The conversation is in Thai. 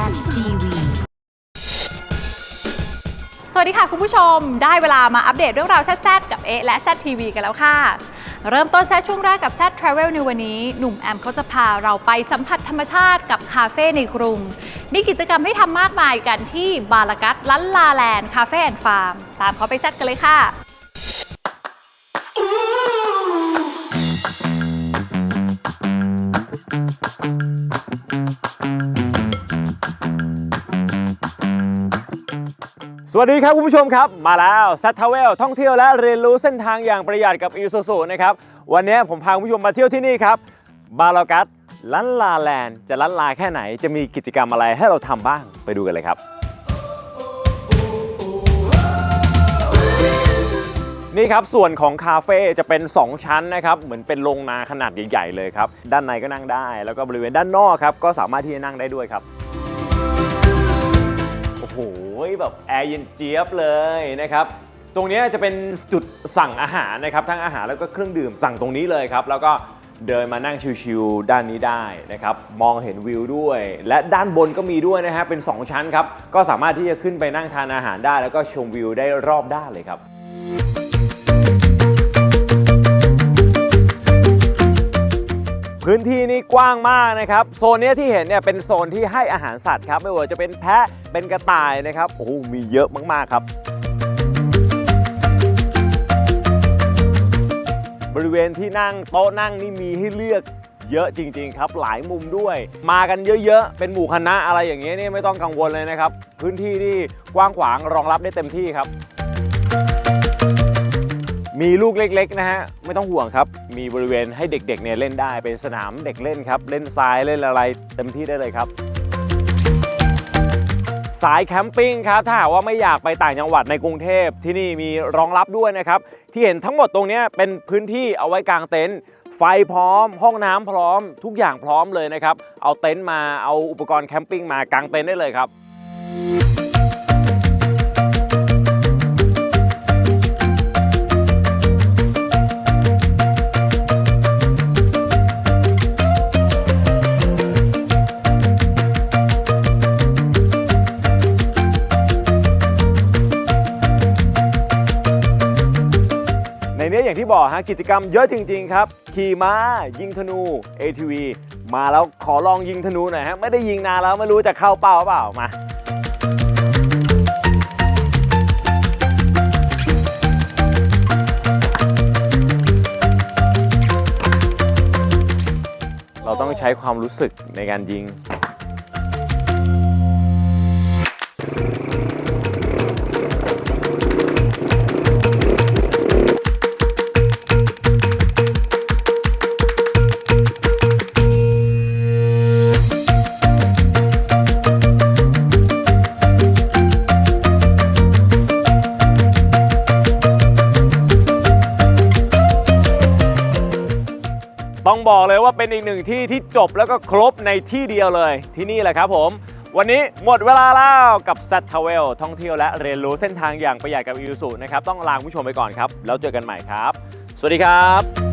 ZTV สวัสดีค่ะคุณผู้ชม ได้เวลามาอัปเดตเรื่องราวแซดๆกับเอและแซดทีวีกันแล้วค่ะ เริ่มต้นแซดช่วงแรกกับแซดทราเวลในวันนี้ หนุ่มแอมเขาจะพาเราไปสัมผัสธรรมชาติกับคาเฟ่ในกรุง มีกิจกรรมให้ทำมากมายกันที่บาลากัตลันลาแลนด์คาเฟ่แอนด์ฟาร์ม ตามเขาไปแซดกันเลยค่ะ สวัสดีครับคุณผู้ชมครับ มาแล้วซัตทาวเวลท่องเที่ยวและเรียนรู้เส้นทางอย่างประหยัดกับอีซูซูนะครับวันนี้ผมพาคุณผู้ชมมาเที่ยวที่นี่ครับบาลากัสลันลาแลนด์จะลันลาแค่ไหนจะมีกิจกรรมอะไรให้เราทำบ้างไปดูกันเลยครับ นี่ครับส่วนของคาเฟ่จะเป็น 2 ชั้นนะครับเหมือนเป็นโรงนาขนาดใหญ่ ๆ เลยครับ ด้านในก็นั่งได้ แล้วก็บริเวณด้านนอกครับก็สามารถที่จะนั่งได้ด้วยครับ โอ้โหแบบแอร์เย็นเจี๊ยบเลยนะครับตรงนี้จะเป็นจุดสั่งอาหารนะครับทั้งอาหารแล้วก็เครื่องดื่มสั่งตรงนี้เลยครับ แล้วก็เดินมานั่งชิวๆด้านนี้ได้นะครับ มองเห็นวิวด้วย และด้านบนก็มีด้วยนะฮะเป็น 2 ชั้นครับ ก็สามารถที่จะขึ้นไปนั่งทานอาหารได้ แล้วก็ชมวิวได้รอบด้านเลยครับ พื้นที่นี่กว้างมากนะครับ โซนนี้ที่เห็นเนี่ยเป็นโซนที่ให้อาหารสัตว์ครับ ไม่ว่าจะเป็นแพะเป็นกระต่ายนะครับโอ้มีเยอะมากๆครับ บริเวณที่นั่งโต๊ะนั่งนี่มีให้เลือกเยอะจริง ๆ ครับ หลายมุมด้วย มากันเยอะๆ เป็นหมู่คณะอะไรอย่างเงี้ยนี่ไม่ต้องกังวลเลยนะครับ พื้นที่ที่กว้างขวางรองรับได้เต็มที่ครับ มีลูกเล็กๆนะฮะไม่ต้องห่วงครับ มีบริเวณให้เด็กๆเนี่ยเล่นได้เป็นสนามเด็กเล่นครับ เล่นทรายเล่นอะไรเต็มที่ได้เลยครับ สายแคมปิ้งครับถ้าหากว่าไม่อยากไปต่างจังหวัดในกรุงเทพที่นี่มีรองรับด้วยนะครับ ที่เห็นทั้งหมดตรงนี้เป็นพื้นที่เอาไว้กางเต็นท์ไฟพร้อม ห้องน้ำพร้อม ทุกอย่างพร้อมเลยนะครับ เอาเต็นท์มาเอาอุปกรณ์แคมปิ้งมากางเต็นท์ได้เลยครับ นเนี้ยอย่างที่บอกฮะกิจกรรมเยอะจริง ๆ ครับ ขี่ม้า ยิงธนู ATV มาแล้วขอลองยิงธนูหน่อยฮะไม่ได้ยิงนานแล้วไม่รู้จะเข้าเป้าหรือเปล่ามาเราต้องใช้ความรู้สึกในการยิง ต้องบอกเลยว่าเป็นอีกหนึ่งที่ที่จบแล้วก็ครบในที่เดียวเลยที่นี่แหละครับผม วันนี้หมดเวลาแล้วกับ s a t t a v e l ท่องเที่ยวและเรียนรู้เส้นทางอย่างประหยัดกับอิวสุนะครับต้องลาคุณผู้ชมไปก่อนครับ แล้วเจอกันใหม่ครับ สวัสดีครับ